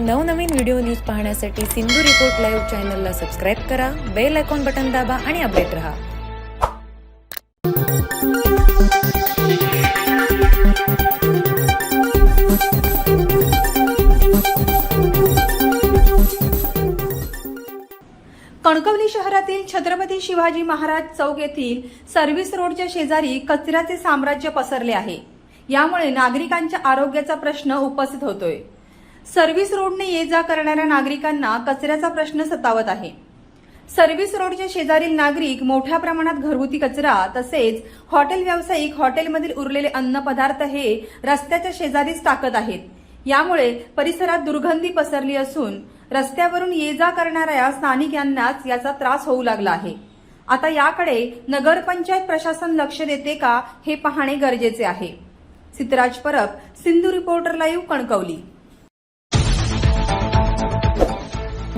नवनवीन video news पाहण्यासाठी Sindhu report live चॅनलला सबस्क्राईब करा बेल आयकॉन बटन दाबा आणि अपडेट रहा. कणकवली शहरातील छत्रपती शिवाजी महाराज चौक येथील सर्व्हिस रोडच्या शेजारी कचऱ्याचे साम्राज्य पसरले आहे. यामुळे नागरिकांच्या आरोग्याचा प्रश्न उपस्थित होतोय. सर्व्हिस रोडने ये जा करणाऱ्या नागरिकांना कचऱ्याचा प्रश्न सतावत आहे. सर्व्हिस रोडच्या शेजारील नागरिक मोठ्या प्रमाणात घरगुती कचरा तसेच हॉटेल व्यावसायिक हॉटेलमधील उरलेले अन्न पदार्थ हे रस्त्याच्या शेजारीच टाकत आहेत. यामुळे परिसरात दुर्गंधी पसरली असून रस्त्यावरून ये जा करणाऱ्या स्थानिक यांनाच याचा त्रास होऊ लागला आहे. आता याकडे नगरपंचायत प्रशासन लक्ष देते का हे पाहणे गरजेचे आहे. Siddharaj Parab Sindhu reporter live Kankavli.